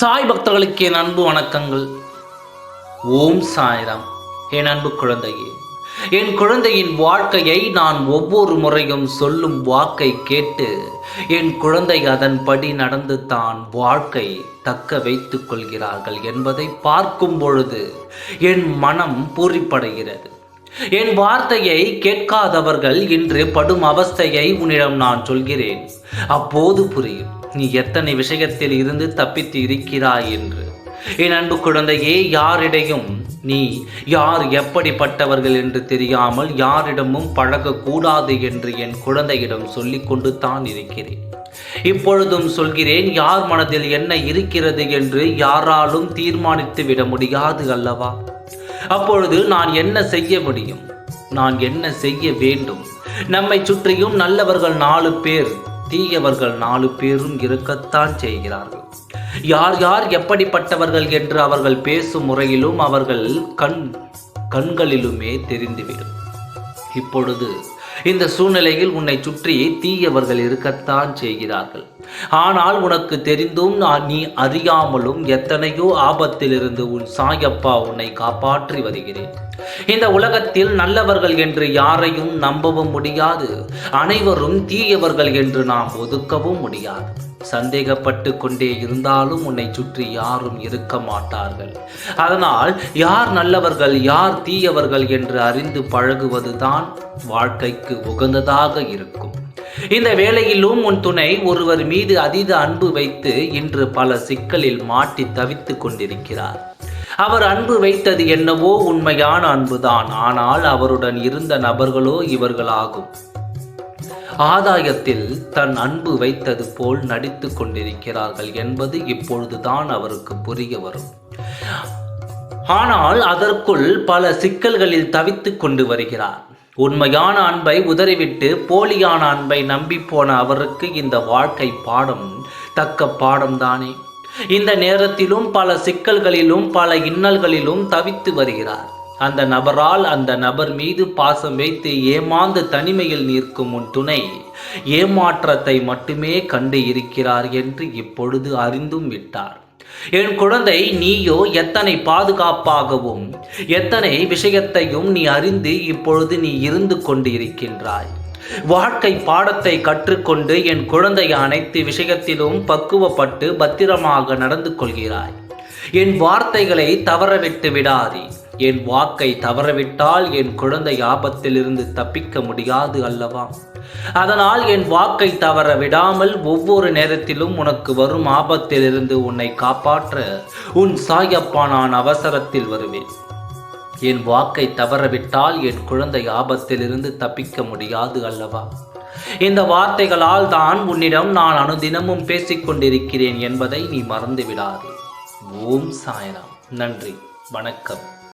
சாய் பக்தர்களுக்கு என் அன்பு வணக்கங்கள். ஓம் சாய்ராம். என் அன்பு குழந்தையே என் குழந்தையின் வாழ்க்கையை நான் ஒவ்வொரு முறையும் சொல்லும் வாக்கை கேட்டு என் குழந்தை அதன்படி நடந்து தான் வாழ்க்கை தக்க வைத்துக் கொள்கிறார்கள் என்பதை பார்க்கும் பொழுது என் மனம் பூரிப்படைகிறது. என் வார்த்தையை கேட்காதவர்கள் இன்று படும் அவஸ்தையை உன்னிடம் நான் சொல்கிறேன். அப்போது புரியும். நீ எத்தனை விஷயத்தில் இருந்து தப்பித்து இருக்கிறாய் என்று என் அன்பு குழந்தையே யாரிடையும் நீ யார் எப்படிப்பட்டவர்கள் என்று தெரியாமல் யாரிடமும் பழகக்கூடாது என்று என் குழந்தையிடம் சொல்லிக் கொண்டு தான் இருக்கிறேன். இப்பொழுதும் சொல்கிறேன் யார் மனதில் என்ன இருக்கிறது என்று யாராலும் தீர்மானித்து விட முடியாது அல்லவா? அப்பொழுது நான் என்ன செய்ய முடியும்? நான் என்ன செய்ய வேண்டும்? நம்மை சுற்றியும் நல்லவர்கள் நாலு பேர் தீயவர்கள் நாலு பேரும் இருக்கத்தான் செய்கிறார்கள். யார் யார் எப்படிப்பட்டவர்கள் என்று அவர்கள் பேசும் முறையிலும் அவர்கள் கண் கண்களிலுமே தெரிந்துவிடும். இப்பொழுது இந்த சூழ்நிலையில் உன்னை சுற்றி தீயவர்கள் இருக்கத்தான் செய்கிறார்கள். ஆனால் உனக்கு தெரிந்தும் நான் நீ அறியாமலும் எத்தனையோ ஆபத்திலிருந்து உன் சாயப்பா உன்னை காப்பாற்றி வருகிறேன். இந்த உலகத்தில் நல்லவர்கள் என்று யாரையும் நம்பவும் முடியாது. அனைவரும் தீயவர்கள் என்று நாம் ஒதுக்கவும் முடியாது. சந்தேகப்பட்டு கொண்டே இருந்தாலும் உன்னை சுற்றி யாரும் இருக்க மாட்டார்கள். அதனால் யார் நல்லவர்கள் யார் தீயவர்கள் என்று அறிந்து பழகுவதுதான் வாழ்க்கைக்கு உகந்ததாக இருக்கும். இந்த வேளையிலும் உன் துணை ஒருவர் மீது அதீத அன்பு வைத்து இன்று பல சிக்கலில் மாட்டி தவித்துக் கொண்டிருக்கிறார். அவர் அன்பு வைத்தது என்னவோ உண்மையான அன்புதான். ஆனால் அவருடன் இருந்த நபர்களோ இவர்களாகும். ஆதாயத்தில் தன் அன்பு வைத்தது போல் நடித்து கொண்டிருக்கிறார்கள் என்பது இப்பொழுதுதான் அவருக்கு புரிய வரும். ஆனால் அதற்குள் பல சிக்கல்களில் தவித்துக் கொண்டு வருகிறார். உண்மையான அன்பை உதறிவிட்டு போலியான அன்பை நம்பி போன அவருக்கு இந்த வாழ்க்கை பாடம் தக்க பாடம்தானே இந்த நேரத்திலும் பல சிக்கல்களிலும் பல இன்னல்களிலும் தவித்து வருகிறார். அந்த நபரால் அந்த நபர் மீது பாசம் வைத்து ஏமாந்து தனிமையில் நிற்கும் உன் துணை. ஏமாற்றத்தை மட்டுமே கண்டு இருக்கிறார் என்று இப்பொழுது அறிந்தும் விட்டார். என் குழந்தை நீயோ எத்தனை பாதுகாப்பாகவும் எத்தனை விஷயத்தையும் நீ அறிந்து இப்பொழுது நீ இருந்து கொண்டு இருக்கின்றாய் வாழ்க்கை பாடத்தை கற்றுக்கொண்டு என் குழந்தை அனைத்து விஷயத்திலும் பக்குவப்பட்டு பத்திரமாக நடந்து கொள்கிறாய். என் வார்த்தைகளை தவறவிட்டு விடாதே. என் வாக்கை தவறவிட்டால் என் குழந்தை ஆபத்திலிருந்து தப்பிக்க முடியாது அல்லவா? அதனால் என் வாக்கை தவற விடாமல் ஒவ்வொரு நேரத்திலும் உனக்கு வரும் ஆபத்திலிருந்து உன்னை காப்பாற்ற உன் சாயப்பா நான் அவசரத்தில் வருவேன். என் வாக்கை தவறவிட்டால் என் குழந்தை ஆபத்திலிருந்து தப்பிக்க முடியாது அல்லவா? இந்த வார்த்தைகளால் தான் உன்னிடம் நான் அனுதினமும் பேசிக் கொண்டிருக்கிறேன் என்பதை நீ மறந்துவிடாதே. ஓம் சாய்ராம். நன்றி. வணக்கம்.